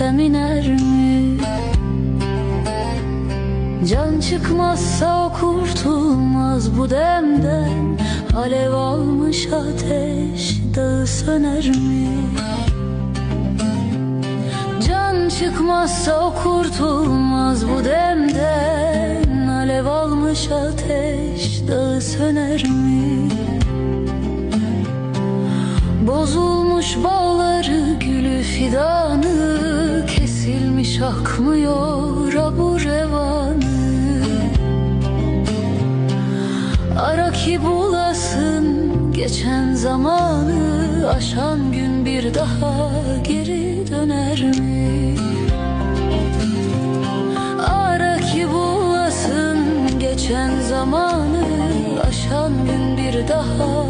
desem iner mi? Can çıkmazsa o kurtulmaz bu demden Alev almış ateş dağı söner mi? Can çıkmazsa o kurtulmaz bu demden Alev almış ateş dağı söner mi? Bozulmuş bağları gülü fidanı Kesilmiş akmıyor bu revanı Ara ki bulasın geçen zamanı Aşan gün bir daha geri döner mi? Ara ki bulasın geçen zamanı Aşan gün bir daha